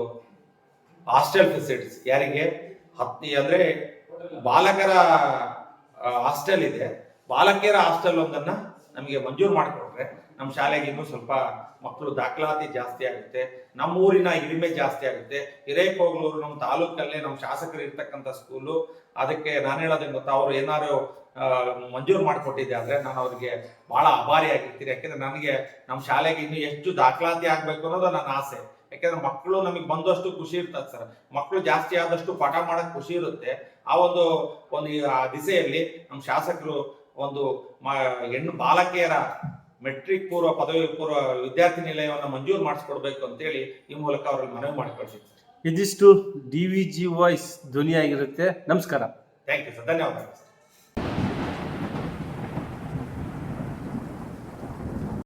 ಹಾಸ್ಟೆಲ್ ಫೆಸಿಲಿಟೀಸ್ ಯಾರಿಗೆ? ಹತ್ತಿ ಅಂದ್ರೆ ಬಾಲಕರ ಹಾಸ್ಟೆಲ್ ಇದೆ. ಬಾಲಕಿಯರ ಹಾಸ್ಟೆಲ್ ಒಂದನ್ನ ನಮಗೆ ಮಂಜೂರು ಮಾಡಿಕೊಟ್ರೆ ನಮ್ಮ ಶಾಲೆಗೆ ಇನ್ನೂ ಸ್ವಲ್ಪ ಮಕ್ಕಳು ದಾಖಲಾತಿ ಜಾಸ್ತಿ ಆಗುತ್ತೆ. ನಮ್ಮ ಊರಿನ ಹಿರಿಮೆ ಜಾಸ್ತಿ ಆಗುತ್ತೆ. ಹಿರೇಕೋಗ್ಲೂರು ನಮ್ಮ ತಾಲೂಕಲ್ಲೇ ನಮ್ಮ ಶಾಸಕರು ಇರ್ತಕ್ಕಂಥ ಸ್ಕೂಲು ಅದಕ್ಕೆ ನಾನು ಹೇಳೋದೇನು ಗೊತ್ತಾ? ಅವರು ಏನಾರು ಮಂಜೂರು ಮಾಡಿಕೊಟ್ಟಿದ್ದೆ ಆದರೆ ನಾನು ಅವ್ರಿಗೆ ಬಹಳ ಆಭಾರಿಯಾಗಿರ್ತೀನಿ ಯಾಕೆಂದ್ರೆ ನನಗೆ ನಮ್ಮ ಶಾಲೆಗೆ ಇನ್ನೂ ಎಷ್ಟು ದಾಖಲಾತಿ ಆಗಬೇಕು ಅನ್ನೋದು ನನ್ನ ಆಸೆ. ಯಾಕೆಂದ್ರೆ ಮಕ್ಕಳು ನಮಗೆ ಬಂದಷ್ಟು ಖುಷಿ ಇರ್ತದೆ ಸರ್. ಮಕ್ಕಳು ಜಾಸ್ತಿ ಆದಷ್ಟು ಪಾಠ ಮಾಡಕ್ ಖುಷಿ ಇರುತ್ತೆ. ಆ ಒಂದು ಒಂದು ದಿಸೆಯಲ್ಲಿ ನಮ್ಮ ಶಾಸಕರು ಒಂದು ಹೆಣ್ಣು ಬಾಲಕಿಯರ ಮೆಟ್ರಿಕ್ ಪೂರ್ವ ಪದವಿ ಪೂರ್ವ ವಿದ್ಯಾರ್ಥಿ ನಿಲಯವನ್ನು ಮಂಜೂರು ಮಾಡಿಸ್ಕೊಡ್ಬೇಕು ಅಂತೇಳಿ ಈ ಮೂಲಕ ಅವರಲ್ಲಿ ಮನವಿ ಮಾಡಿಕೊಳ್ತೀನಿ ಇದಿಷ್ಟು ಡಿ ವಿ ಜಿ ವಾಯ್ಸ್ ಧ್ವನಿಯಾಗಿರುತ್ತೆ. ನಮಸ್ಕಾರ. ಥ್ಯಾಂಕ್ ಯು ಸರ್ ಧನ್ಯವಾದಗಳು.